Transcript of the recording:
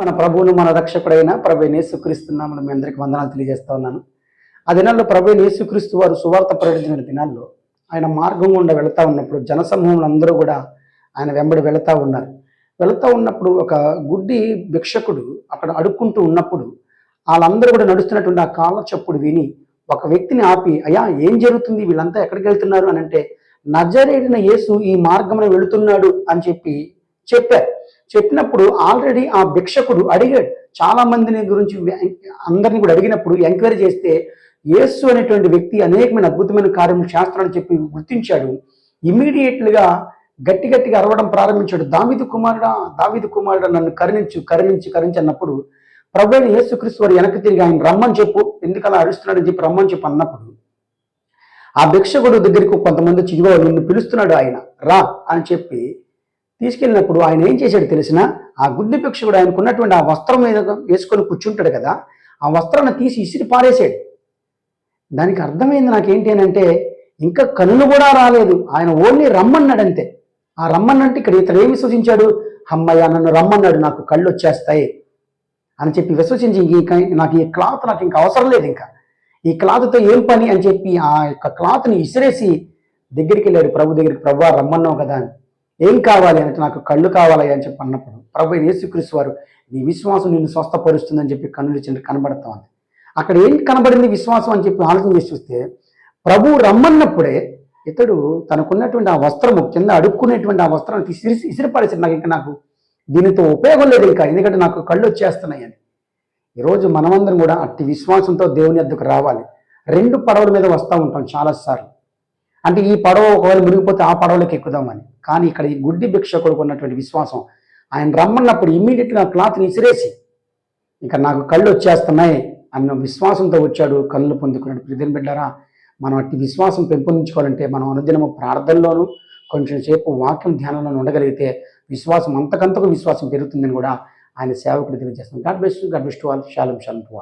మన ప్రభువును మన రక్షకుడైన ప్రభు నేసుక్రీస్తున్నామని మీ అందరికి వందనాలు తెలియజేస్తా ఉన్నాను. ఆ దినాల్లో ప్రభు నేసుక్రీస్తు వారు సువార్త ప్రకటించిన దినాల్లో ఆయన మార్గం గుండా వెళుతూ ఉన్నప్పుడు జనసమూహం అందరూ కూడా ఆయన వెంబడి వెళుతూ ఉన్నారు. వెళుతూ ఉన్నప్పుడు ఒక గుడ్డి భిక్షకుడు అక్కడ అడుక్కుంటూ ఉన్నప్పుడు వాళ్ళందరూ కూడా నడుస్తున్నటువంటి ఆ కాళ్ళ చప్పుడు విని ఒక వ్యక్తిని ఆపి అయ్యా ఏం జరుగుతుంది? వీళ్ళంతా ఎక్కడికి వెళ్తున్నారు? అని అంటే నజరేడిన యేసు ఈ మార్గంలో వెళుతున్నాడు అని చెప్పి చెప్పారు. చెప్పినప్పుడు ఆల్రెడీ ఆ భిక్షకుడు అడిగాడు. చాలా మందిని గురించి అందరిని కూడా అడిగినప్పుడు ఎంక్వైరీ చేస్తే యేసు అనేటువంటి వ్యక్తి అనేకమైన అద్భుతమైన కార్యములు శాస్త్రాలు చెప్పి గుర్తించాడు. ఇమీడియట్లుగా గట్టి గట్టిగా అరవడం ప్రారంభించాడు. దావిదు కుమారుడా దావిదు కుమారుడా నన్ను కరుణించు కరుణించు కరుణించి అన్నప్పుడు ప్రభు అయిన యేసుక్రీస్తు వారు వెనక్కి తిరిగి ఆయన రమ్మని చెప్పు ఎందుకలా అరుస్తున్నాడని చెప్పి రమ్మని చెప్పి అన్నప్పుడు ఆ భిక్షకుడు దగ్గరికి కొంతమంది చిదిగో నిన్ను పిలుస్తున్నాడు ఆయన. రా అని చెప్పి తీసుకెళ్ళినప్పుడు ఆయన ఏం చేశాడు తెలిసిన? ఆ గుడ్డి భిక్షకుడు ఆయనకున్నటువంటి ఆ వస్త్రం మీద వేసుకొని కూర్చుంటాడు కదా ఆ వస్త్రాన్ని తీసి ఇసిరి పారేశాడు. దానికి అర్థమైంది నాకేంటి అని అంటే ఇంకా కన్ను కూడా రాలేదు. ఆయన ఓన్లీ రమ్మన్నాడంతే. ఆ రమ్మన్నంటే ఇక్కడ ఇతను ఏమి సూచించాడు అమ్మయ్య నన్ను రమ్మన్నాడు నాకు కళ్ళు వచ్చేస్తాయి అని చెప్పి విశ్వసించి ఇంక నాకు ఈ క్లాత్ నాకు ఇంకా అవసరం లేదు ఇంకా. ఈ క్లాత్తో ఏం పని? అని చెప్పి ఆ యొక్క క్లాత్ని ఇసిరేసి దగ్గరికి వెళ్ళాడు. ప్రభు దగ్గరికి ప్రభు రమ్మన్నావు కదా అని. ఏం కావాలి అంటే నాకు కళ్ళు కావాలి అని చెప్పి అన్నప్పుడు ప్రభు యేసుక్రీస్తు వారు నీ విశ్వాసం నిన్ను స్వస్థపరుస్తుందని చెప్పి కన్నులు ఇచ్చి కనబడతా ఉంది. అక్కడ ఏం కనబడింది విశ్వాసం అని చెప్పి ఆలోచన చేసి చూస్తే ప్రభు రమ్మన్నప్పుడే ఇతడు తనకున్నటువంటి ఆ వస్త్రము కింద అడుక్కునేటువంటి ఆ వస్త్రం ఇసిరి ఇసిరిపడేసాడు నాకు ఇంకా నాకు దీనితో ఉపయోగం లేదు ఇంకా ఎందుకంటే నాకు కళ్ళు వచ్చేస్తున్నాయి అని. ఈరోజు మనమందరం కూడా అట్టి విశ్వాసంతో దేవుని ఎద్దుకు రావాలి. రెండు పడవల మీద వస్తూ ఉంటాం చాలాసార్లు. అంటే ఈ పడవ ఒకవేళ మునిగిపోతే ఆ పడవలోకి ఎక్కుదామని కానీ ఇక్కడ ఈ గుడ్డి భిక్షకుడికి ఉన్నటువంటి విశ్వాసం ఆయన రమ్మన్నప్పుడు ఇమ్మీడియట్గా క్లాత్ని ఇసిరేసి ఇంకా నాకు కళ్ళు వచ్చేస్తున్నాయి అన్న విశ్వాసంతో వచ్చాడు కళ్ళు పొందుకున్నాడు. ప్రిదిన బిడ్డారా మనం అట్టి విశ్వాసం పెంపొందించుకోవాలంటే మనం అనుదినము ప్రార్థనలోను కొంచెం సేపు వాక్యం ధ్యానంలో ఉండగలిగితే విశ్వాసం అంతకంతకు విశ్వాసం పెరుగుతుందని కూడా ఆయన సేవకుడు తెలియజేస్తాం గాడ్ బెస్ట్ గాడ్ బెస్ట్ వాళ్ళు శాలం శాలం టు